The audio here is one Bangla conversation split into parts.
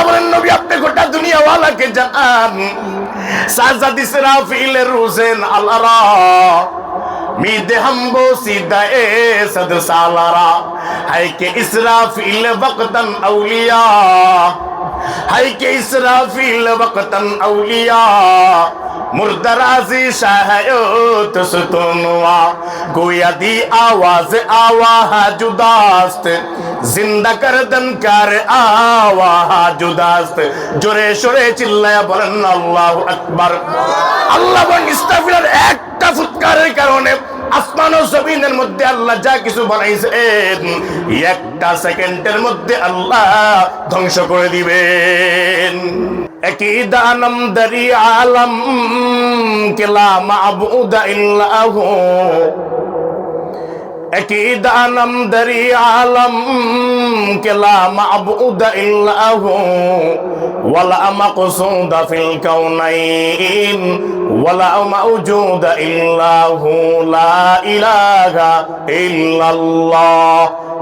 আল্লাহ বলেন নবী আপনি গোটা দুনিয়াওয়ালাকে জানান। সাজাদি সেরাফিল রুজেন আল্লাহ মিদে হামবো সিদা এ সদ সালারা হাই কে ইসরাফিল বকতন আউলিয়া। হাইকে ইসরাফিল বকতন আউলিয়া, মুর্দরাজি শাহয়ত সুতুনওয়া গোয়া দি আওয়াজ আওয়া জুদাস্ত, জিন্দা করদন কার আওয়া জুদাস্ত, জোরে সোরে চিল্লায়া বলেন আল্লাহু আকবার। আল্লাহ বলেন একটা ফুৎকারের কারণে আসমান ও জমিনের মধ্যে আল্লাহ যা কিছু বানাইছেন, একটা সেকেন্ডের মধ্যে আল্লাহ ধ্বংস করে দিবেন। আলম, কেলা মাবুদ ইল্লাহ। আলম, কেলা ইল্লাহ। ولا مقصود في الكونين ولا موجود إلا هو لا إله إلا الله.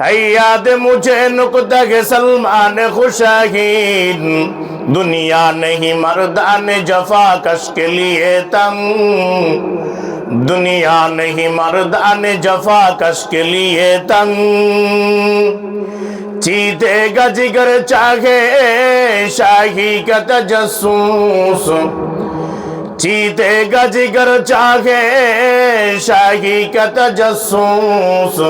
حیات مجھے نقطہ سلمان خوشاہین دنیا نہیں مردان جفا کش کے لیے تنگ۔ دنیا نہیں مردان جفا کش کے لیے تنگ۔ چیتے کا جگر چاہے شاہی کا تجسوس چیتے گا جگر چاہے، شاہی کا تجسوس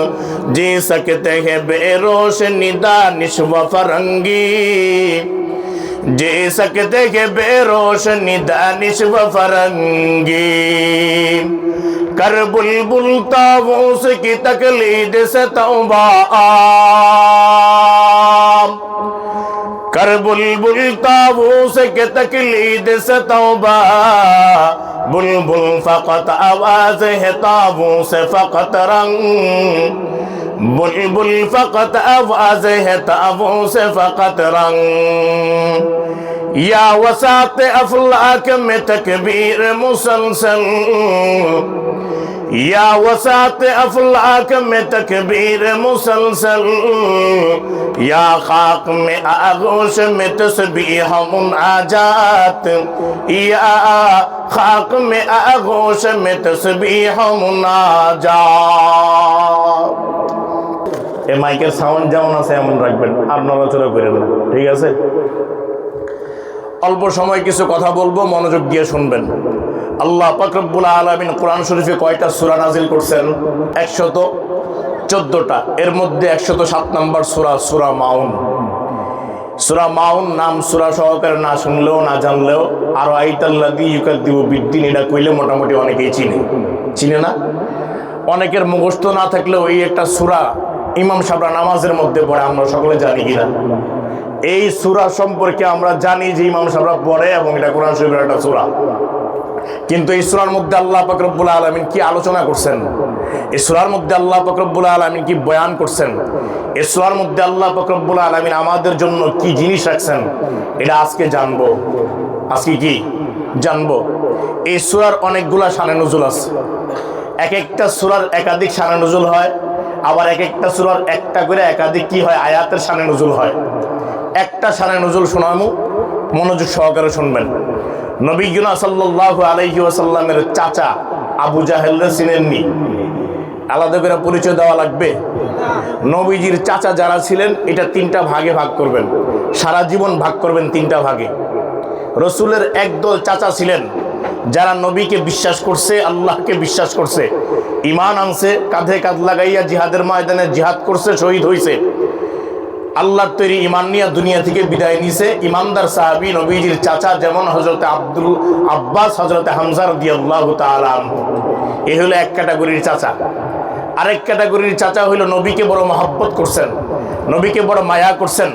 جی سکتے ہیں بے روشنی دانش و فرنگی۔ جی سکتے ہیں بے روشنی دانش و فرنگی۔ کر بل بل تاوس کی تکلید سے توبہ آ۔ کر بلبل تاووس کے تقلید سے توبہ بلبل فقط آواز ہے تاووس فقط رنگ بلبل فقط آواز ہے تاووس فقط رنگ یا وسعت افلاک میں تکبیر مسلسل یا وسعت افلاک میں تکبیر مسلسل یا خاک میں آغوش میں تسبیح مناجات یا خاک میں آغوش میں تسبیح مناجات এ মাইকের সাউন্ড যেমন আছে এমন রাখবেন আর নড়াচড়া করে দেবেন ঠিক আছে অল্প সময় কিছু কথা বলব মনোযোগ দিয়ে শুনবেন আল্লাহ পাকরবুল আলমিন কোরআন শরীফে কয়টা সুরা নাজিল করছেন? একশত চোদ্দটা। এর মধ্যে একশত সাত নম্বর সুরা সুরা মাউন। সুরা মাউন নাম সুরা সহকারে না শুনলেও, না জানলেও, আরও আইতাল্লাদি দিব বিদ্দিন, এটা কইলে মোটামুটি অনেকেই চিনে। চিনে না? অনেকের মুখস্থ না থাকলেও এই একটা সুরা ইমাম সাবরা নামাজের মধ্যে পড়ে, আমরা সকলে জানি কিনা? এই সুরা সম্পর্কে আমরা জানি যে ইমাম সাবরা পড়ে এবং এটা কোরআন শরীফের একটা সুরা। কিন্তু এই সুরার মধ্যে আল্লাহ পাকরবুল আলমিন কি আলোচনা করছেন? এই সুরার মধ্যে আল্লাহ পাকরবুল আলমিন কি বয়ান করছেন? এই সুরার মধ্যে আল্লাহ পাকরবুল আলমিন আমাদের জন্য কি জিনিস রাখছেন? এটা আজকে জানব। আজকে কি? জানব। এই সুরার অনেকগুলা সানে নজুল আছে। এক একটা সুরার একাধিক সানে নজুল হয়, আবার এক একটা সুরার একটা করে একাধিক কি হয়? আয়াতের সানে নজুল হয়। একটা সানে নজুল শোনামু, মনোযোগ সহকারে শুনবেন। নবীগুনা সাল্লাহ আলহি ওয়াসাল্লামের চাচা আবু জাহেলরা চিনেননি। আলাদা করে পরিচয় দেওয়া লাগবে। নবীজির চাচা যারা ছিলেন, এটা তিনটা ভাগে ভাগ করবেন। সারা জীবন ভাগ করবেন তিনটা ভাগে। রসুলের একদল চাচা ছিলেন, যারা নবীকে বিশ্বাস করছে, আল্লাহকে বিশ্বাস করছে। ইমান আনছে, কাঁধে কাঁধ লাগাইয়া জিহাদের ময়দানে জিহাদ করছে, শহীদ হইছে। আল্লাহর তৈরি ইমান নিয়ে দুনিয়া থেকে বিদায় নিছে। ইমানদার সাহাবি নবীজির চাচা যেমন হজরত আব্দুল আব্বাস হজরত হামজার দিয়াল্লাহ তালাম এ হলো এক ক্যাটাগরির চাচা। আরেক ক্যাটাগরির চাচা হইল নবীকে বড় মহব্বত করছেন, নবীকে বড় মায়া করছেন।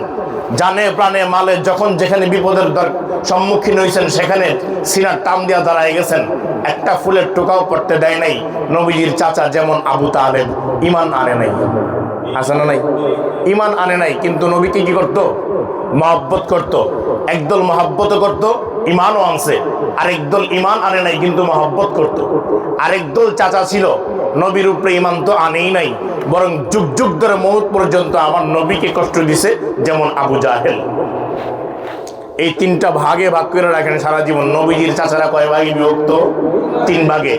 জানে প্রাণে মালে যখন যেখানে বিপদের দর- সম্মুখীন হয়েছেন, সেখানে সিনার টান দিয়া দাঁড়ায় গেছেন। একটা ফুলের টোকাও পড়তে দেয় নাই নবীজির চাচা যেমন আবু তালেব ইমান আনে নাই। আছে না নাই ইমান আনে নাই, কিন্তু নবীকে কি করতো? মহব্বত করত। একদল মহাব্বত করত ইমানও আনছে। আরেক দল ইমান আনে নাই, কিন্তু মহাব্বত করত। আরেক দল চাচা ছিল, নবীর উপরে ইমান তো আনেই নাই। বরং যুগ যুগ ধরে মৌত পর্যন্ত আমার নবীকে কষ্ট দিছে, যেমন আবু জাহেল। এই তিনটা ভাগে ভাগ করে রাখেন সারা জীবন। নবীজির চাচারা কয় ভাগে বিভক্ত? তিন ভাগে।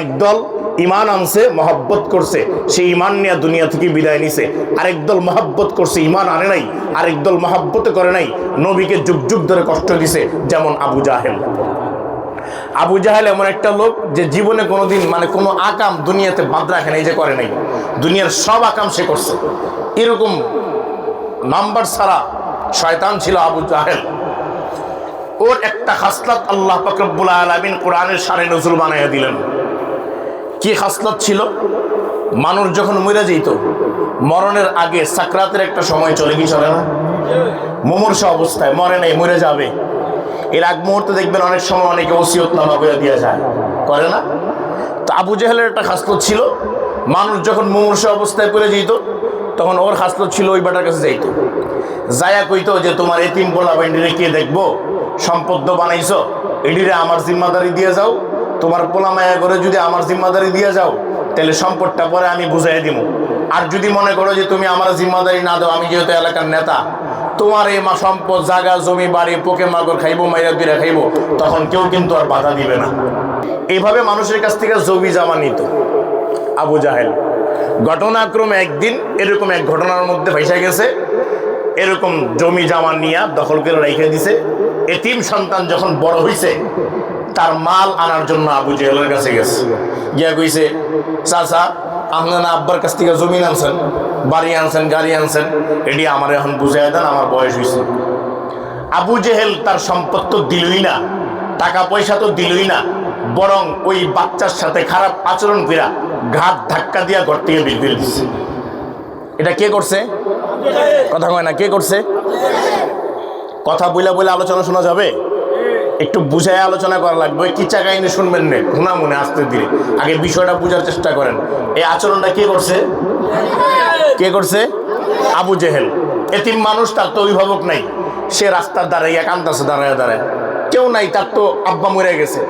একদল ইমান আনছে, মহব্বত করছে। সেই ইমান নিয়ে দুনিয়া থেকে বিদায় নিছে। আরেক দল মহব্বত করছে, ইমান আনে নাই। আরেক দল মহব্বত করে নাই। নবীকে যুগ যুগ ধরে কষ্ট দিছে, যেমন আবু জাহেল। আবু জাহেল এমন একটা লোক যে জীবনে কোনোদিন মানে কোনো আকাম দুনিয়াতে বাদ রাখে নাই যে করে নাই। দুনিয়ার সব আকাম সে করছে। এরকম নাম্বার ছাড়া শয়তান ছিল আবু জাহেল। ওর একটা খাসলাত আল্লাহ পাকরবুল আলমিন কোরআনের সারে নজরুল বানাইয়া দিলেন। কি খাসলাত ছিল? মানুষ যখন মরে যেত, মরণের আগে সাকরাতের একটা সময় চলে কি চলে না? মুমূর্ষ অবস্থায়, মরে নাই, মরে যাবে। এর আগ মুহূর্তে দেখবেন অনেক সময় অনেকে ওসিয়ত নামা করে দেওয়া যায়। করে না? তো আবু জাহেলের একটা খাসলত ছিল, মানুষ যখন মুমূর্ষ অবস্থায় পড়ে যেত, তখন ওর খাসলত ছিল ওই বেটার কাছে যাইতো। যায়া কইতো যে, তোমার এতিম বলা বাইন্ডিরে কে দেখব? সম্পদ বানাইছো, এডিরে আমার জিম্মাদারি দিয়ে যাও তোমার পোলা মায়া করে যদি আমার জিম্মাদারি দিয়ে যাও, তাহলে সম্পদটা পরে আমি বুঝাই দিব আর যদি মনে করো যে তুমি আমার জিম্মাদারি না দাও, আমি যেহেতু এলাকার নেতা, তোমার এই মা সম্পদ জাগা জমি, বাড়ি, পোকে মাগর খাইবো, মাইরা বিরা খাইবো, তখন কেউ কিন্তু আর বাধা দিবে না। এইভাবে মানুষের কাছ থেকে জমি জামা নিত। আবু জাহেল, ঘটনাক্রমে একদিন এরকম এক ঘটনার মধ্যে ভেসে গেছে। এরকম জমি জামা নিয়ে দখল করে রেখে দিছে। এতিম সন্তান যখন বড় হইছে তার মাল আনার জন্য আবু জেহেলের কাছে গেছে। গিয়া কইছে, চাচা আপনার আব্বার কাছ থেকে জমি আনছেন, বাড়ি আনছেন, গাড়ি আনছেন, এটি আমার এখন বুঝাই দেন, আমার বয়স হয়েছে আবু জেহেল তার সম্পদ তো দিলই না, টাকা পয়সা তো দিলই না, বরং ওই বাচ্চার সাথে খারাপ আচরণ কইরা ঘাট ধাক্কা দিয়া ঘর থেকে বের করে দিচ্ছে এটা কে করছে? কথা কয় না, কে করছে? কথা বইলা বইলে আলোচনা শোনা যাবে? একটু বুঝায় আলোচনা করা লাগবে। ওই কি কাহিনী শুনবেন না ঘুনা মনে আসতে দিলে আগে বিষয়টা বোঝার চেষ্টা করেন। এই আচরণটা কে করছে? কে করছে? আবু জেহেল। এতিম মানুষ, তার তো অভিভাবক নাই। সে রাস্তার দ্বারায় একান্ত আছে দাঁড়ায় দাঁড়ায়। কেউ নাই, তার তো আব্বা মরে গেছে।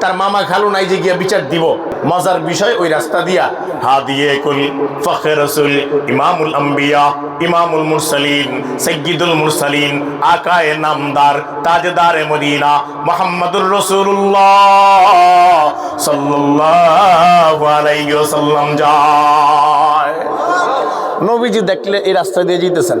তার মামা খালু নাই যে গিয়া বিচার দিব। মজার বিষয়, ওই রাস্তা দিয়া হা দিয়ে কুল ফখর রসুল, ইমামুল আম্বিয়া, ইমামুল মুরসালিন, সৈয়দুল মুরসালিন, আকায়ে নামদার, তাজদারে মদিনা, মোহাম্মদুর রসুল্লাহ সাল্লাল্লাহু আলাইহি ওয়াসাল্লাম যায়। নবীজি দেখলে এই রাস্তা দিয়ে যেতেছেন।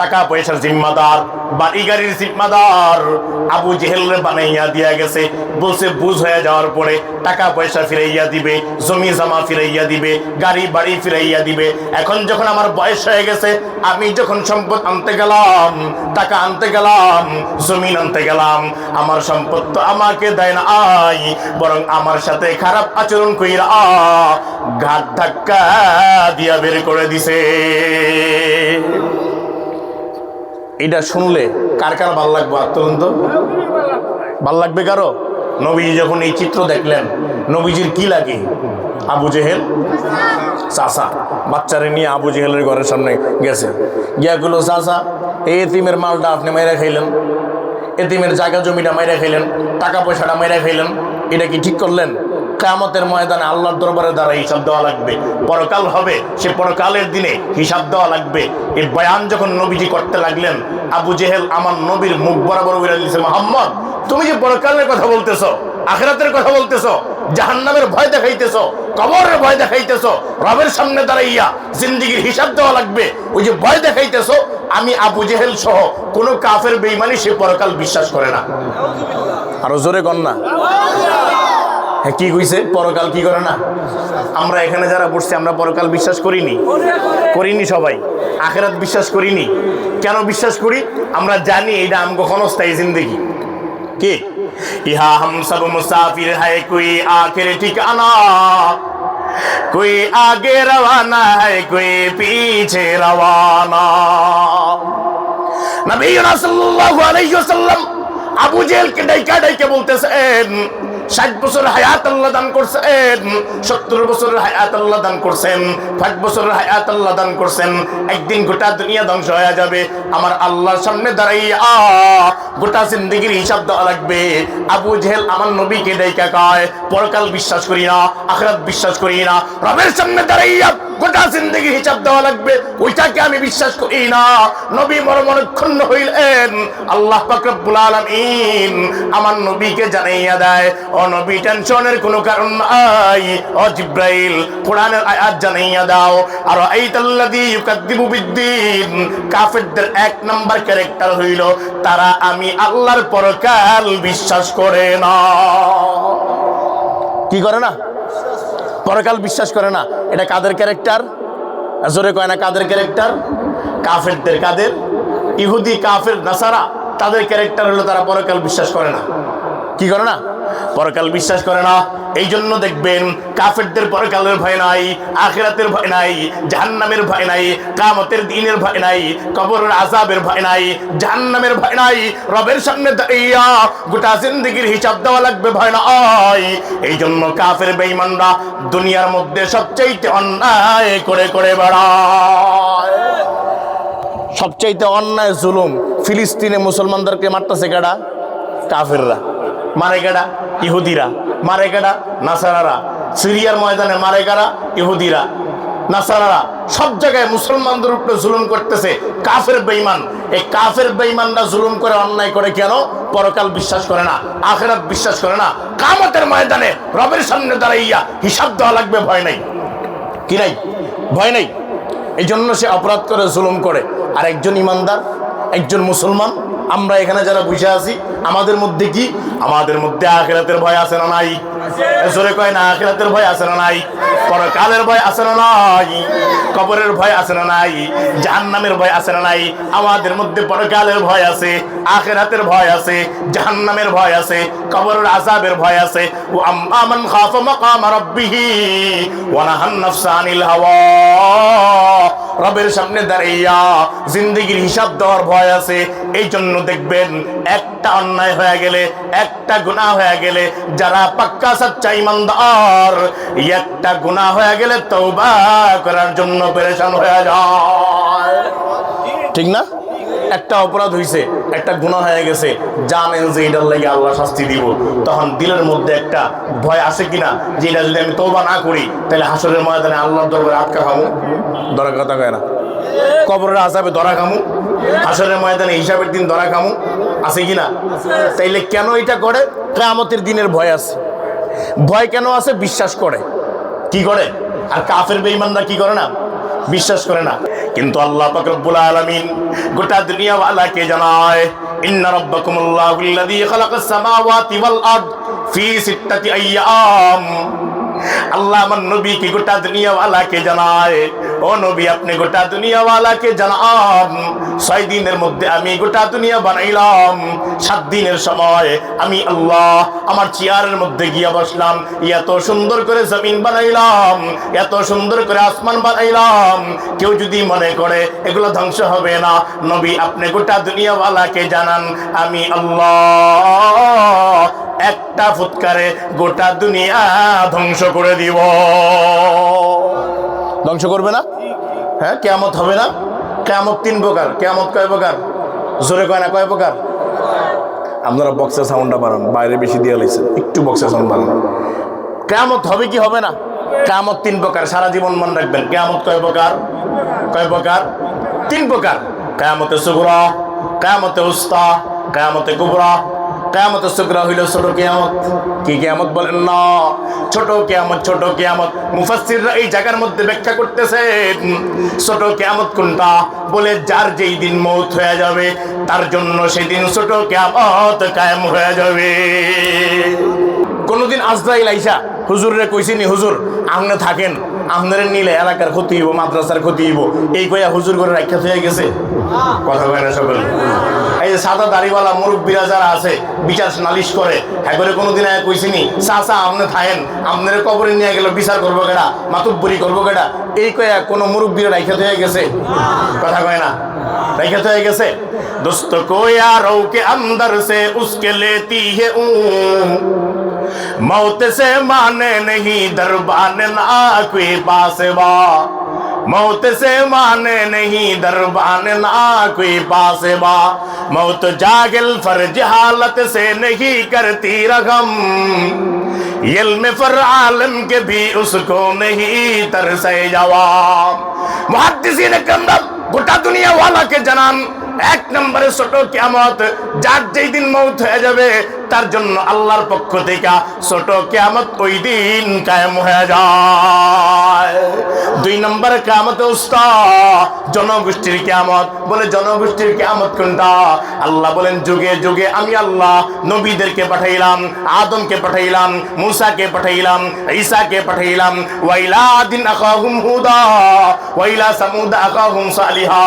টাকা পয়সার জিম্মাদার, বাড়ি গাড়ির জিম্মাদার। আবু জেহেলরে বানাইয়া দিয়া গেছে। বলছে, বুঝ হয়ে যাওয়ার পরে টাকা পয়সা ফিরাইয়া দিবে, জমি জমা ফিরাইয়া দিবে, গাড়ি বাড়ি ফিরাইয়া দিবে। এখন যখন আমার বয়স হয়ে গেছে, আমি যখন সম্পদ আনতে গেলাম, টাকা আনতে গেলাম, জমিন আনতে গেলাম, আমার সম্পদ তো আমাকে দেয় না আই বরং আমার সাথে খারাপ আচরণ কইরা ঘাট ধাক্কা দিয়া বের করে দিছে। এটা শুনলে কার কার ভালো লাগবে? আত্মন্ত ভালো লাগবে কারও? নবীজি যখন এই চিত্র দেখলেন, নবীজির কি লাগে? আবু জেহেল? চাষা বাচ্চারে নিয়ে আবু জেহেলের ঘরের সামনে গেছে। গিয়া গুলো চাষা এই এতিমের মালটা আপনি মেরে খাইলেন। এতিমের জায়গা জমিটা মাইরা খাইলেন। টাকা পয়সাটা মাইরা খাইলেন। এটা কি ঠিক করলেন? কেয়ামতের ময়দানে আল্লাহর দরবারে দ্বারা হিসাব দেওয়া লাগবে। পরকাল হবে, সে পরকালের দিনে হিসাব দেওয়া লাগবে। এই বয়ান যখন নবীজি করতে লাগলেন, আবু জেহেল আমার নবীর মুখ বরাবর উড়ে দিয়েছে মোহাম্মদ, তুমি যে পরকালের কথা বলতেছো, আখেরাতের কথা বলতেছো, জাহান্নামের ভয় দেখাইতেছো, কবরের ভয় দেখাইতেছো, রবের সামনে দাঁড়াইয়া জিন্দিগির হিসাব দেওয়া লাগবে, ওই যে ভয় দেখাইতেছো, আমি আবু জেহেল সহ কোনো কাফের বেইমানি সে পরকাল বিশ্বাস করে না। আরও জোরে না। হ্যাঁ কি কইছে? পরকাল কি করে না? আমরা এখানে যারা বসছি, আমরা পরকাল বিশ্বাস করিনি। করিনি সবাই। আখেরাত বিশ্বাস করিনি। কেন বিশ্বাস করি? আমরা জানি এইটা আম কখনো স্থায়ী জিন্দগি। কি? ইহা হাম সব মুসাফির, হায় কুই আখের ঠিকানা। কুই আগে রওয়ানা, হায় কুই পিছে রওয়ানা। নবী রাসূলুল্লাহ আলাইহি ওয়াসাল্লাম আবু জেহেলকে ডাইকা ডাইকা বলতেছেন ষাট বছর হায়াত আল্লাহ দান করছেন, সত্তর বছরের হায়াত আল্লাহ দান করছেন, ষাট বছরের হায়াত আল্লাহ দান করছেন। একদিন গোটা দুনিয়া ধ্বংস হয়ে যাবে। আমার আল্লাহর সামনে দাঁড়াইয়া গোটা জিন্দগির হিসাব দেওয়া লাগবে। আবু জেহেল আমার নবীকে ডাইকা কয়, পরকাল বিশ্বাস করি না, আখরাত বিশ্বাস করি না। রবের সামনে দাঁড়াইয়া গোটা জিন্দগি হিসাব দেওয়া লাগবে। ওইটাকে আমি বিশ্বাস করি না। নবী মরমনক্ষণ হইলেন। আল্লাহ পাকরবুল আলমিন আমার নবীকে জানাইয়া দেয়। ও নবী, টেনশনের কোনো কারণ নাই। ও জিব্রাইল, কোরআনের আয়াত জানাইয়া দাও। আর আইতাল্লাযী ইউকাদ্দিবু বিদ্দিন, কাফেরদের এক নাম্বার ক্যারেক্টার হইল, তারা আমি আল্লাহর পরকাল বিশ্বাস করে না। কি করে না? পরকাল বিশ্বাস করে না। এটা কাদের ক্যারেক্টার? জোরে কয় না, কাদের ক্যারেক্টার? কাফেরদের কাদের? ইহুদি, কাফের, নাসারা, তাদের ক্যারেক্টার হলো তারা পরকাল বিশ্বাস করে না। কি করে না? পরকাল বিশ্বাস করে না। এই জন্য দেখবেন কাফেরদের পরকালের ভয় নাই, আখেরাতের ভয় নাই, জাহান্নামের ভয় নাই কামতের দিনের ভয় নাই, কবরের আজাবের ভয় নাই, জাহান্নামের ভয় নাই, রবের সামনে দাঁড়িয়া গোটা জিন্দগির হিসাব দেওয়া লাগবে, ভয় নাই। এই জন্য কাফের বেঈমানরা দুনিয়ার মধ্যে সবচাইতে অন্যায় করে করে বেড়ায়। সবচাইতে অন্যায় জুলুম ফিলিস্তিনে মুসলমানদেরকে মারতেছে কেডা? কাফেররা। মারে কেডা ইহুদিরা মারে কেডা নাসারারা, সিরিয়ার ময়দানে মারে কারা ইহুদিরা, নাসারারা, সব জায়গায় মুসলমানদের উপরে জুলুম করতেছে, কাফের, বেঈমান। এই কাফের, বেঈমানরা জুলুম করে, অন্যায় করে কেন? পরকাল বিশ্বাস করে না, আখেরাত বিশ্বাস করে না। কামতের ময়দানে রবের সামনে দাঁড়াইয়া হিসাব দেওয়া লাগবে, ভয় নাই। কি নাই? ভয় নাই। এই জন্য সে অপরাধ করে, জুলুম করে। আর একজন ইমানদার, একজন মুসলমান আমরা এখানে যারা বুঝে আছি, আমাদের মধ্যে কি? আমাদের মধ্যে আখেরাতের ভয় আছে না নাই? জোরে কয় না, আখেরাতের ভয় আছে না নাই? পরকালের ভয় আছে না নাই? কবরের ভয় আছে না নাই? জাহান্নামের ভয় আছে না নাই? আমাদের মধ্যে পরকালের ভয় আছে, আখেরাতের ভয় আছে, জাহান্নামের ভয় আছে, কবরের আযাবের ভয় আছে। ও আম্মা মান খাফা মাকাম রাব্বিহি, ওয়া নাহান নাফসা আনিল হাওয়া। রবের সামনে দাঁড়াইয়া জিন্দগির হিসাব দেওয়ার ভয় আছে এই জন্য দেখবেন একটা অন্যায় হয়ে গেলে, একটা গুনাহ হয়ে গেলে, যারা পাক্কা সাচ্চা ইমানদার, একটা গুনাহ হয়ে গেলে তওবা করার জন্য পেরেশান হয়ে যায়। ঠিক না? একটা অপরাধ হইছে, একটা গুনাহ হয়ে গেছে, জানেন যে এটার লাগে আল্লাহ শাস্তি দিব। তখন দিলের মধ্যে একটা ভয় আছে কিনা? যে এটা যদি আমি তওবা না করি, তাহলে হাসরের ময়দানে আল্লাহর দরবারে আটকা খামু ধরা কথা কয় না। কবরের আজাবে ধরা খামু হাসরের ময়দানে হিসাবের দিন ধরা খামু, আছে কিনা তাইলে কেন এটা করে? কেয়ামতের দিনের ভয় আছে। ভয় কেন আছে? বিশ্বাস করে। কি করে? আর কাফের বেঈমানরা কি করে না? বিশ্বাস করে না। কিন্তু আল্লাহ পাক রব্বুল আলামিন গোটা দুনিয়া ওয়ালাকে জানায়, ইন্না রাব্বাকুমুল্লাহু আল্লাযী খালাকাস সামাওয়াতি ওয়াল আরদ ফি সিত্তাতি আইয়াম। আল্লাহ আমার নবী কি গোটা দুনিয়াওয়ালাকে জানায় ও নবী, আপনি গোটা দুনিয়াওয়ালাকে জানাম ছয় দিনের মধ্যে আমি গোটা দুনিয়া বানাইলাম। সাত দিনের সময় আমি আল্লাহ আমার চেয়ারের মধ্যে গিয়া বসলাম। এত সুন্দর করে জমিন বানাইলাম, এত সুন্দর করে আসমান বানাইলাম। কেউ যদি মনে করে, এগুলো ধ্বংস হবে না। নবী, আপনি গোটা দুনিয়াওয়ালাকে জানান, আমি আল্লাহ একটা ফুৎকারে গোটা দুনিয়া ধ্বংস করে দিব। ধ্বংস করবে না? হ্যাঁ কেয়ামত হবে না? কেয়ামত তিন প্রকার। কেয়ামত কয় প্রকার? জোরে কয় না, কয় প্রকার? আপনারা বক্সের সাউন্ডটা বাড়ান, বাইরে বেশি দিয়ে লাইছেন। একটু বক্সের সাউন্ড বাড়ান। কেয়ামত হবে কি হবে না? কেয়ামত তিন প্রকার, সারা জীবন মনে রাখবেন। কেয়ামত কয় প্রকার? কয় প্রকার? তিন প্রকার। কেয়ামতে সুগুরা কেয়ামতে উস্তা, কেয়ামতে কুবরা কেয়ামত সুগ্রা হইল ছোট কেয়ামত। কি কেয়ামত বলেন? না, ছোট কেয়ামত ছোট কেয়ামত। মুফাসসিররা এই জায়গার মধ্যে ব্যাখ্যা করতেছেন, ছোট কেয়ামত কোনটা? বলে, যার যেই দিন মৌত হয়ে যাবে, তার জন্য সেদিন ছোট কেয়ামত কায়েম হয়ে যাবে। কোনদিন আজরাইল আইসা হুজুরে কইছিনি হুজুর, আপনি থাকেন, আপনার নিলে এলাকার ক্ষতি হইব, মাদ্রাসার ক্ষতি হইব। এই কইয়া হুজুর করে রাখা হয়ে গেছে। কথা কয় সকল? এই যে সাদা দাড়িওয়ালা মুরব্বীরা যারা আছে বিচার নালিশ করে হ্যাঁ করে কোনোদিন এক কইছিনি চা চা আমনে থাকেন আমনের কবরে নিয়ে গেল বিচার করবো কেডা মাতুব্বরি করবো কেডা এই কয়ে কোনো মুরব্বীরা রাইখা হয়ে গেছে কথা কয় না রাইখা হয়ে গেছে दोस्त को यारों के अंदर से उसके लेती है ऊं मौत से माने नहीं दरबान ना कोई موت سے مانے نہیں، دربان نہ کوئی پاس با موت جاگل فرج حالت سے نہیں کرتی رغم۔ علم فر عالم کے بھی اس کو نہیں ترسے جواب۔ محدثین کندب والا کے ওয়ালাকে ایک نمبر سٹو کیا موت جات যেই جی دن موت ہے جبے۔ তার জন্য আল্লাহর পক্ষ থেকে ছোট কিয়ামত ওই দিন কায়েম হয়ে যায়। দুই নম্বরে উস্তা, জনগোষ্ঠীর কিয়ামত। বলে জনগোষ্ঠীর কিয়ামত কোনটা? আল্লাহ বলেন, যুগে যুগে আমি আল্লাহ নবীদেরকে পাঠাইলাম, আদমকে পাঠাইলাম, মুসাকে পাঠাইলাম, ঈসাকে পাঠাইলাম। ওয়াইলা দিন আকাহুম হুদা, ওয়াইলা সামুদ আকাহুম সালিহা।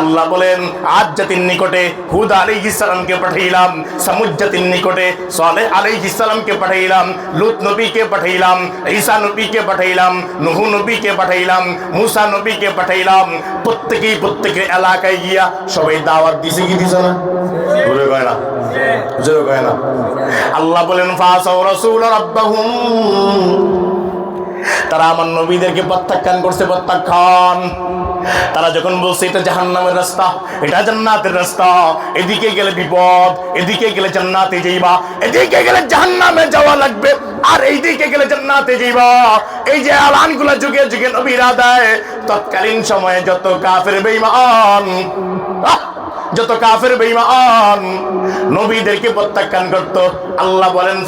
আল্লাহ বলেন আজ জাতির নিকটে হুদ আলাইহিস সালামকে পাঠাইলাম, সামুদ জাতির নিকটে সালেহ আলী ইসলামকে পাঠাইলাম, লুত নবীকে পাঠাইলাম, ঈসা নবীকে পাঠাইলাম, নহু নবীকে পাঠাইলাম, মুসা নবীকে পাঠাইলাম, প্রত্যেকেই প্রত্যেকের এলাকায় গিয়া সবাই দাওয়াত দিছে কি দিছে না? আল্লাহ বলেন, ফাসাউ রাসূল রাব্বাহুম। তারা আমার নবীদেরকে প্রত্যাখ্যান করছে, প্রত্যাখ্যান তারা যখন বলছে, এটা জাহান্নামের রাস্তা, এটা জান্নাতের রাস্তা, এদিকে গেলে বিপদ, এদিকে গেলে জান্নাতে যাইবা, এদিকে গেলে জাহান্নামে যাওয়া লাগবে, আর এইদিকে গেলে জান্নাতে যাইবা এই যে আলানগুলো যুগে যুগে নবীরা দেয়, তৎকালীন সময়ে যত কাফের বেঈমান, আহ! যত কাফের বেঈমান নবীদেরকে প্রত্যাখ্যান করত, আল্লাহ বলেন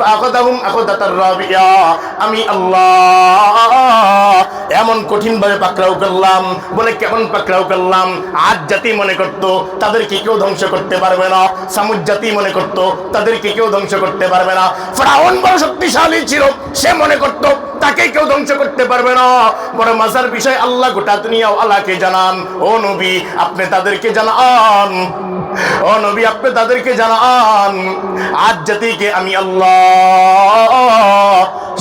আমি আল্লাহ এমন কঠিন ভাবে পাকড়াও করলাম, বলে কেমন পাকড়াও করলাম? আজ জাতি মনে করত, তাদেরকে কেউ ধ্বংস করতে পারবে না। সামুদ জাতি মনে করত, তাদেরকে কেউ ধ্বংস করতে পারবে না। ফেরাউন বড় শক্তিশালী ছিল, সে মনে করত, তাকে কেউ ধ্বংস করতে পারবে না। বড় মজার বিষয়, আল্লাহ গোটা দুনিয়া আল্লাহকে জানান, ও নবী, আপনি তাদেরকে জানান ও নবী, আপনি তাদেরকে জানান, আজ জাতিকে আমি আল্লাহ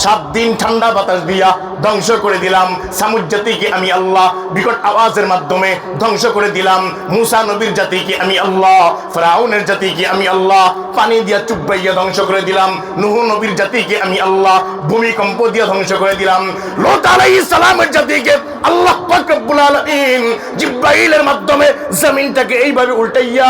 সাত দিন ঠান্ডা বাতাস দিয়া ধ্বংস করে দিলাম। সামুদ জাতিকে আমি আল্লাহ, বিকট আওয়াজের মাধ্যমে ধ্বংস করে দিলাম। মুসা নবীর জাতিকে আমি আল্লাহ, ফেরাউনের জাতিকে আমি আল্লাহ, পানি দিয়া চুব্বাইয়া ধ্বংস করে দিলাম। নুহু নবীর জাতিকে আমি আল্লাহ, ভূমিকম্প দিয়া ধ্বংস করে দিলাম। লোত আলাইহিস সালামের জাতিকে আল্লাহ পাকবুল আলমিন জিব্রাইলের মাধ্যমে জমিনটাকে এইভাবে উল্টাইয়া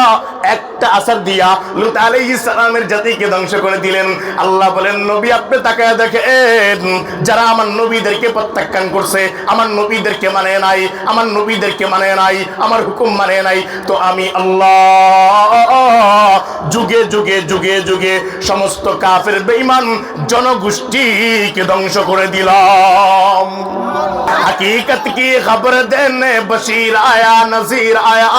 একটা আসার দিয়া লুত আলাইহিস সালামের জাতিকে ধ্বংস করে দিলেন। আল্লাহ বলেন, নবী, আপনি তাকায় দেখেন, যারা আমার নবীদেরকে প্রত্যাখ্যান করছে, আমার নবীদেরকে মানে নাই, আমার নবীদেরকে মানে নাই, আমার হুকুম মানে নাই, তো আমি আল্লাহ যুগে যুগে যুগে যুগে সমস্ত কাফের বেঈমান জনগোষ্ঠীকে ধ্বংস করে দিলাম। হাকিকাতে کی خبر دینے بشیر آیا نظیر آیا۔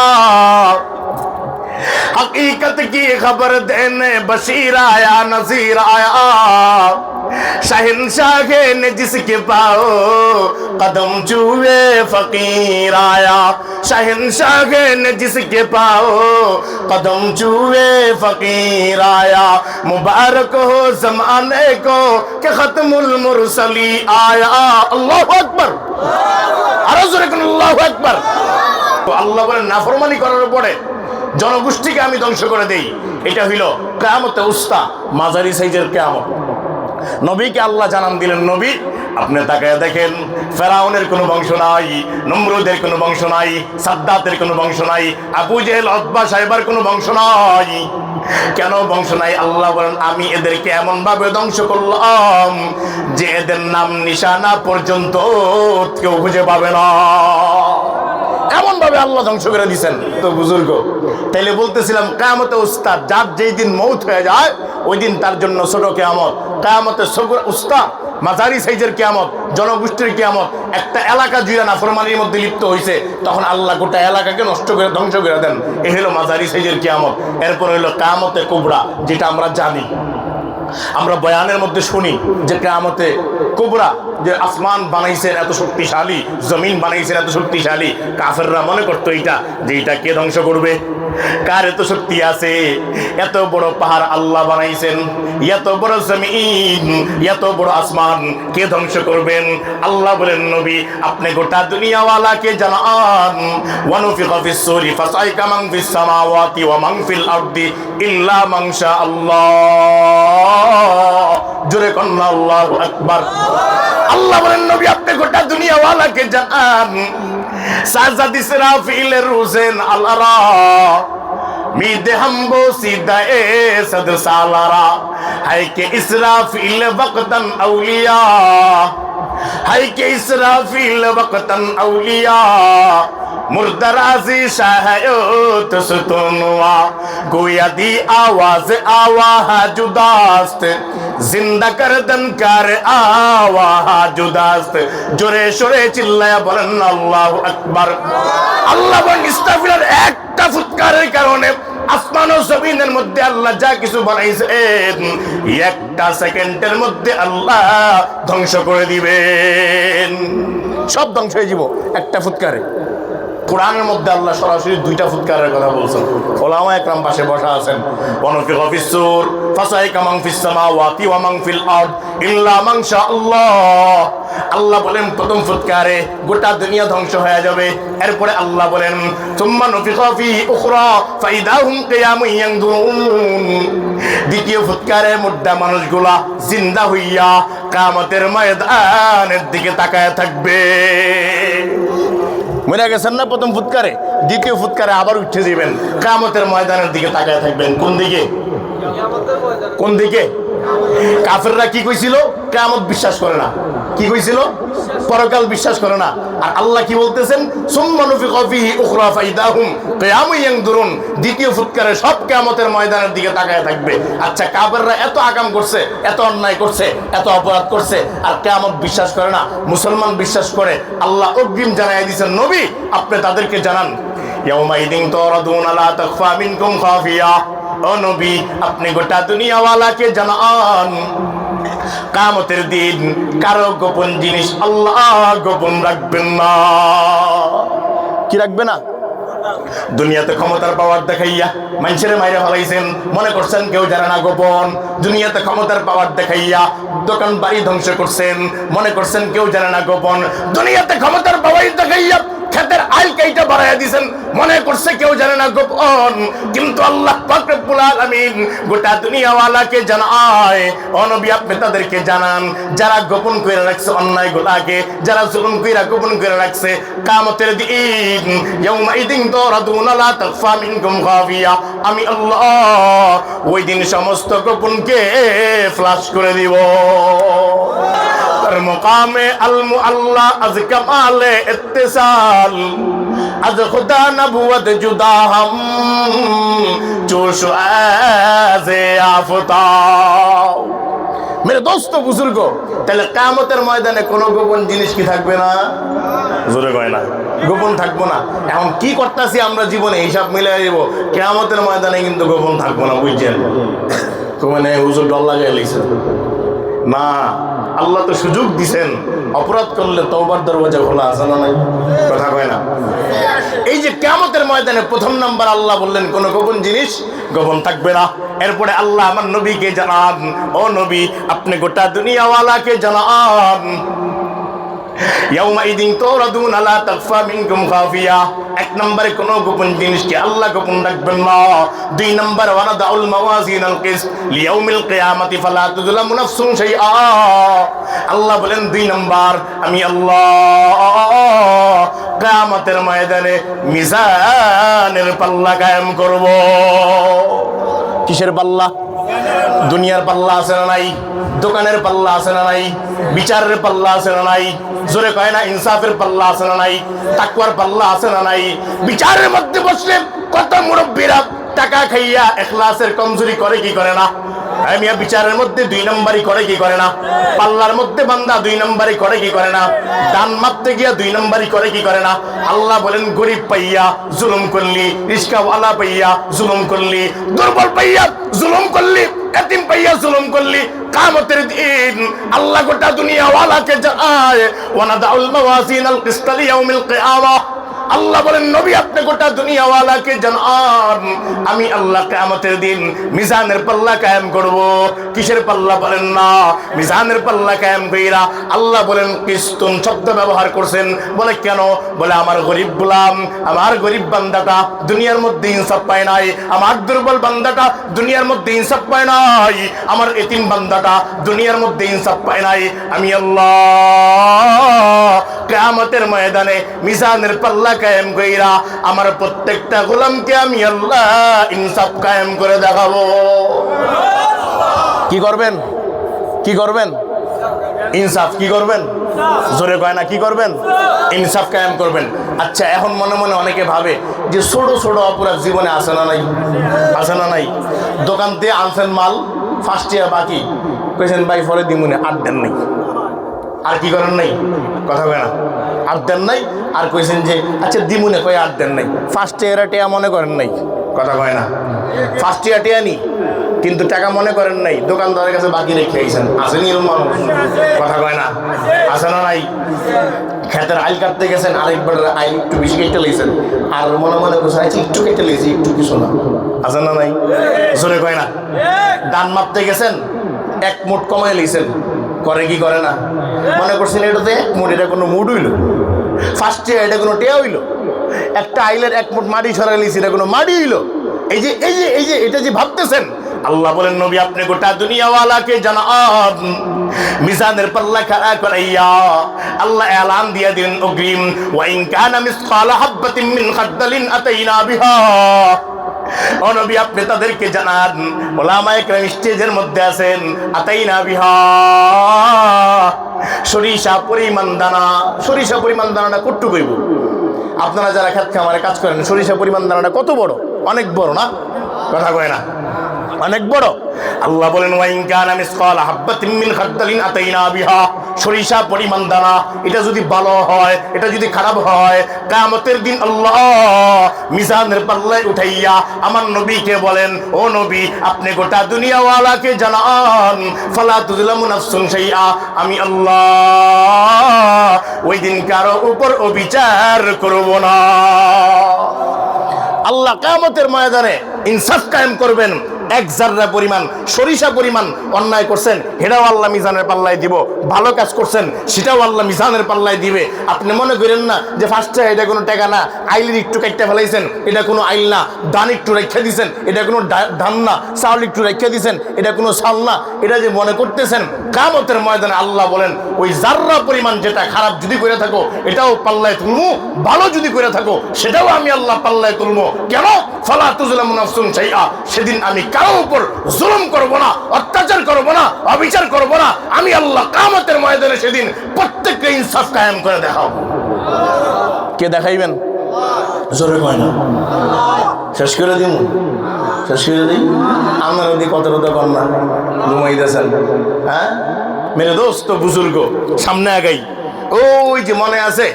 حقیقت کی خبر دینے، بشیر آیا نظیر آیا۔ شہنشاہ نے جس کے پاؤ قدم چوئے فقیر آیا۔ شہنشاہ نے جس کے پاؤ قدم چوئے فقیر آیا۔ مبارک ہو زمانے کو کہ ختم المرسلی آیا۔ اللہ اکبر۔ عرض رکن اللہ اکبر۔ আল্লাহ বলেন, নাফরমানি করার পরে জনগোষ্ঠীকে আমি ধ্বংস করে দেই। এটা হইল কেয়ামতে উস্তা মাঝারি সাইজের কেয়ামত। নবীকে আল্লাহ জানান দিলেন, নবী, আপনি তাকে দেখেন, ফেরাউনের কোনো বংশ নাই, নমরুদের কোনো বংশ নাই, সাদ্দাতের কোনো বংশ নাই, আবু জেহেল অতবা সাহেবার কোনো বংশ নাই। কেন বংশ নাই? আল্লাহ বলেন, আমি এদেরকে এমন ভাবে ধ্বংস করলাম যে এদের নাম, নিশানা পর্যন্ত কেউ খুঁজে পাবে না। এমন ভাবে আল্লাহ ধ্বংস করে দিছেন। তো বুজুর্গ। তাইলে বলতেছিলাম কায়ামতে উস্তাদ যার যেই দিন মৌত হয়ে যায় ওই দিন তার জন্য ছোট কেয়ামত। কায়ামতে উস্তাদ মাঝারি সাইজের কেয়ামত জনগোষ্ঠীর কেয়ামত একটা এলাকা জুড়ে না ফরমানির মধ্যে লিপ্ত হয়েছে তখন আল্লাহ গোটা এলাকাকে নষ্ট করে ধ্বংস করে দেন। এ হলো মাঝারি সাইজের কেয়ামত। এরপর হলো কায়ামতে কুবরা যেটা আমরা জানি। আমরা বয়ানের মধ্যে শুনি যে কেয়ামতে কুবরা যে আসমান বানাইছেন এত শক্তিশালী, জমিন বানাইছেন এত শক্তিশালী, কাফেররা মনে করতো এটা যে এটা কে ধ্বংস করবে? কার এত শক্তি আছে? এত বড় পাহাড় আল্লাহ বানাইছেন, এত বড় জমিন, এত বড় আসমান কে ধ্বংস করবেন? আল্লাহ বলেন, নবী, আপনি গোটা দুনিয়াওয়ালাকে জানান, ওয়ানুফিকা ফিস সূরি ফাসাইকা মান ফিস সামাওয়াতি ওয়া মান ফিল আরদি ইল্লা মান শা আল্লাহ। জোরে কন্না আল্লাহু আকবার। আল্লাহ আল্লাহ বলেন, নবী, আপনি গোটা দুনিয়াওয়ালাকে জানান। সাজাদি সেরাফিলের হোসেন আল্লাহরা সিদা এ সদ সালারা। হাই কে ইসরাফিল বকতন আউলিয়া। হাই কে ইসরাফিল বকতন আউলিয়া। মুরদারাজি शाहयो तुस तुनवा गोया दी आवाज आवाह जुदास्त जिंदा करदन कर आवाह जुदास्त জোরে সরে চিল্লায়া বলেন, আল্লাহ আকবার। আল্লাহ এবং ইস্তাফিরের একটা ফুৎকারের কারণে আসমান ও জমিনের মধ্যে আল্লাহ যা কিছু বানাইছে একটা সেকেন্ডের মধ্যে আল্লাহ ধ্বংস করে দিবেন। সব ধ্বংস হয়ে যাব একটা ফুৎকারে। কোরআনের মধ্যে আল্লাহ সরাসরি দুইটা ফুৎকারের কথা বলছেন। ওলামা একরাম পাশে বসা আছেন। অনফি গফিসুর ফাসাই কামাং ফিস সামাওয়াতি ওয়া মান ফিল আরদ, ইল্লা মান শা আল্লাহ। আল্লাহ বলেন, প্রথম ফুৎকারে গোটা দুনিয়া ধ্বংস হয়ে যাবে। এরপরে আল্লাহ বলেন, সুম্মা নফিখা ফি উখরা ফাইদাহুম কিয়ামুন ইয়ানদুরুন দ্বিতীয় ফুৎকারে মুদ্দা মানুষগুলা জিন্দা হইয়া কিয়ামতের ময়দানের দিকে তাকায় থাকবে। মনে গেছেন না প্রথম ফুৎকারে? দ্বিতীয় ফুৎকারে আবার উঠে যাবেন। কামতের ময়দানের দিকে তাকায় থাকবেন। কোন দিকে? কোন দিকে? কাফেররা কি কইছিল? কামত বিশ্বাস করে না। কি কইছিল? পরকাল বিশ্বাস করে না। আর আল্লাহ কি বলতেছেন? সুম্মানুফি কফিহি উখরা ফাইদাহুম। কিয়ামু ইয়ানদুরুন দ্বিতীয় ফুৎকারে সব কিয়ামতের ময়দানের দিকে তাকায় থাকবে। আচ্ছা কাফেররা এত আকাম করছে, এত অন্যায় করছে, এত অপরাধ করছে, আর কিয়ামত বিশ্বাস করে না। মুসলমান বিশ্বাস করে, আল্লাহ অগ্রিম জানাই দিয়েছেন, নবী, আপনি তাদেরকে জানান। ও নবী, আপনি গোটা দুনিয়াওয়ালাকে জানান। কামতের দিন, কারও গোপন জিনিস আল্লাহ গোপন রাখবেন না। কি রাখবে না? দুনিয়াতে ক্ষমতার পাওয়ার দেখাইয়া মানুষের মাইরে ফেলাইছেন, মনে করছেন কেউ জানে না গোপন। দুনিয়াতে ক্ষমতার পাওয়ার দেখাইয়া দোকান বাড়ি ধ্বংস করছেন, মনে করছেন কেউ জানে না গোপন। দুনিয়াতে ক্ষমতার পাওয়ার দেখাইয়া খেতের আইল কাইটা বাড়াইয়া দিছেন, মনে করছে কেউ জানে না গোপন। কিন্তু আল্লাহ পাক রব্বুল আলামিন গোটা দুনিয়াওয়ালাকে জানায় অনবী আপনি তাদেরকে জানান, যারা গোপন করে রাখছে অন্যায় গোলাকে, যারা জুলুম কইরা গোপন করে রাখছে, কামতের দিন, ইয়াউমাইদিন তুরাদুনা লা তাখফা মিনকুম খাফিয়া। আমি আল্লাহ, ওই দিন সমস্ত গোপনকে ফ্লাশ করে দিব। আর মোকামে আলমু আল্লাহ আজ কামালে ইত্তেসাল আজ খুদা নবুয়ত জুদা হাম, জোশ আজে আফতাও মেরে দোস্ত, বুজুর্গ, তাহলে কামতের ময়দানে কোনো গোপন জিনিস কি থাকবে না? জোরে কয় না, গোপন থাকব না। এখন কি করতেছি আমরা জীবনে? হিসাব মিলে যাব কেয়ামতের ময়দানে কিন্তু গোপন থাকব না, বুঝছেন? তো মানে হুজুর ডল লাগাই লিখছে না, আল্লাহ তো সুযোগ দিছেন। অপরাধ করলে তোবার দরওয়াজা খোলা আছে না নাই? কথা কয় না? এই যে কেমতের ময়দানে প্রথম নাম্বার আল্লাহ বললেন, কোন গোপন জিনিস গোপন থাকবে না। এরপরে আল্লাহ আমার নবীকে জানান, ও নবী, আপনি গোটা দুনিয়াওয়ালাকে জানান। ইয়াউমাইদিন তুরাদুনা লা তাখফা মিনকুম খাফিয়া। এক নম্বরে কোনো গোপন জিনিসকে আল্লাহ গোপন রাখবেন দুই নম্বর ওয়ানাদাউল মাওয়াজিন আল কিস লিয়াউমিল কিয়ামাতি ফালা তুযলামু নাফসুন শাইআ। আল্লাহ বলেন দুই নম্বর, আমি আল্লাহ কিয়ামতের ময়দানে মিজানের পাল্লা কায়েম করব। কিসের পাল্লা? দুনিয়ার পাল্লা আছে না নাই? দোকানের পাল্লা আছে না নাই? বিচারের পাল্লা আছে না নাই? জোরে কয় না, ইনসাফের পাল্লা আছে না নাই? তাকুয়ার পাল্লা আছে না নাই? বিচারের মধ্যে বসলে কত মুরব্বীরা টাকা খাইয়া এখলাসের কমজুরি করে, কি করে না? মিয়া, বিচারের মধ্যে দুই নম্বরই করে কি করে না? পাল্লার মধ্যে বান্দা দুই নম্বরই করে কি করে না? দান মাপতে গিয়া দুই নম্বরই করে কি করে না? আল্লাহ বলেন, গরিব পাইয়া জুলুম করলি, রিস্কাওয়ালা পাইয়া জুলুম করলি, দুর্বল পাইয়া জুলুম করলি, এতিম পাইয়া জুলুম করলি, কামতের দিন আল্লাহ গোটা দুনিয়া ওয়ালাকে জানায়, ওয়ানাদাউল মাওয়াজিন আল কিসতাল ইয়াউমিল কিয়ামাহ আল্লাহ বলেন, নবী, আপনি গোটা দুনিয়াওয়ালাকে জানান আমি আল্লাহ কিয়ামতের দিন মিজানের পাল্লা কায়েম করব। কিসের পাল্লা বলেন না, মিজানের পাল্লা কায়েম কইরা আল্লাহ বলেন, কিস্তুন শব্দ ব্যবহার করছেন। বলে, কেন? বলে, আমার গরিব গোলাম, আমার গরিব বান্দাটা দুনিয়ার মধ্যে ইনসাফ পায় নাই, আমার দুর্বল বান্দাটা দুনিয়ার মধ্যে ইনসাফ পায় নাই, আমার এতিম বান্দাটা দুনিয়ার মধ্যে ইনসাফ পায় নাই। আমি আল্লাহ কিয়ামতের ময়দানে মিজানের পাল্লা কায়েম কইরা আমার প্রত্যেকটা গোলামকে আমি আল্লাহ ইনসাফ কায়েম করে দেখাবো। কি করবেন? কি করবেন? ইনসাফ কি করবেন? জোরে কয় না কি করবেন? ইনসাফ কায়েম করবেন। আচ্ছা এখন মনে মনে অনেকে ভাবে যে ছোট ছোট অপরাধ জীবনে আসে না নাই? আসে না নাই? দোকান দিয়ে আনছেন মাল ফার্স্ট ইয়ার বাকি। কেছেন ভাই ফলে দিমুনে আট দেন নাই। আর কি করেন নাই? কথা কয় না। আট দেন নাই? আর কইছেন যে আচ্ছা দিমুনে কয় আর দেন নাই? ফার্স্ট ইয়ারে মনে করেন নাই? কথা কয় না। ফার্স্ট ইয়ার টেয়া নি, কিন্তু টাকা মনে করেন নাই? দোকানদারের কাছে বাকি রেখে আইছেন। আসেনি এরকম মানুষ? কথা কয় না। আসে না নাই? খেতের আইল কাটতে গেছেন, আরেকবার আইল একটু বেশি কেটে লেগেছেন আর মনে মনে করছেন আচ্ছা একটু কেটে লেগেছি একটু কিছু না। আছে না নাই? জোরে কয় না? দান মাপতে গেছেন, এক মুঠ কমাই লইছেন। করে কি করে না? মনে করছেন এটা তো এক মুঠ এটা কোনো মুড হইল? ফার্স্ট এটা কোনো টেয়া হইল? একটা আইলের এক মুঠ মাটি সরাই লিছি এটা কোনো মাটি হইল? এই যে এই যে এই যে, এটা যে ভাবতেছেন? আল্লাহ বলেন, নবী, আপনি গোটা দুনিয়াওয়ালাকে জানান মিজানের পাল্লা খাড়া করাইয়া আল্লাহ এলান দিয়ে দিন অগ্রিম। ওয়াইন কানা মিসকালা হাববাতিন মিন খারদালিন আতাইনা বিহা। ও নবী আপনি তাদেরকে জানান। ওলামায়ে কেরাম স্টেজের মধ্যে আছেন। আতাইনা বিহা। সরিষা পরিমাণ দানা। সরিষা পরিমাণ দানাটা কট্টু কইব? আপনারা যারা খেত খামারে কাজ করেন, সরিষা পরিমাণ দানাটা কত বড়? অনেক বড় না? কথা কয় না। অনেক বড়। আল্লাহ বলেন, ওয়াইন কানা মিসকাল হাববাতিন মিন খারদালিন আতাইনা বিহা। সরিষা পরিমাণ দানা, এটা যদি ভালো হয়, এটা যদি খারাপ হয় কামতের দিন আল্লাহ মিজানের পাল্লায় উঠাইয়া আমার নবীকে বলেন, ও নবী, আপনি গোটা দুনিয়াওয়ালাকে জানান, ফালা তুজলামু নাফসুন শাইআ। আমি আল্লাহ ওই দিন কারও উপর অবিচার করব না। আল্লাহ কামতের ময়দানে ইনসাফ কায়েম করবেন এক জাররা পরিমাণ, সরিষা পরিমাণ অন্যায় করছেন, সেটাও আল্লাহ মিজানের পাল্লায় দিব। ভালো কাজ করছেন, সেটাও আল্লাহ মিজানের পাল্লায় দিবে। আপনি মনে করেন না যে ফার্স্টে এটা কোনো টাকা না, আইলের একটু কাটতে ফেলাইছেন, এটা কোনো আইল না, ধান একটু রেখে দিছেন, এটা কোনো ধান না, চাউল একটু রেখে দিছেন, এটা কোনো চাউল না, এটা যে মনে করতেছেন কামতের ময়দানে আল্লাহ বলেন, ওই জাররা পরিমাণ যেটা খারাপ যদি করে থাকো, এটাও পাল্লায় তুলমু, ভালো যদি করে থাকো, সেটাও আমি আল্লাহ পাল্লায় তুলবো কেন? ফলা তুজলাম সেদিন আমি কারও উপর জুলুম করব না অত্যাচার করব না অবিচার করব না আমি আল্লাহ কামতের ময়দানে সেদিন প্রত্যেককে ইনসাফ কায়েম করে দেখাবো। কে দেখাইবেন? জোরে কয় না। শেষ করে দিন শেষ করে দিই? আমার ওদি কত কত কন্যা ঘুমাইতেছেন। হ্যাঁ? মেরে দোস্ত বুজুর্গ সামনে আগাই। ওই যে মনে আছে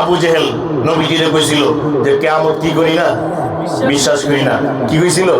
আবু জেহেল নবীজিরে কইছিল যে কেমন কি করি না? বিশ্বাস করি না। কি কইছিল?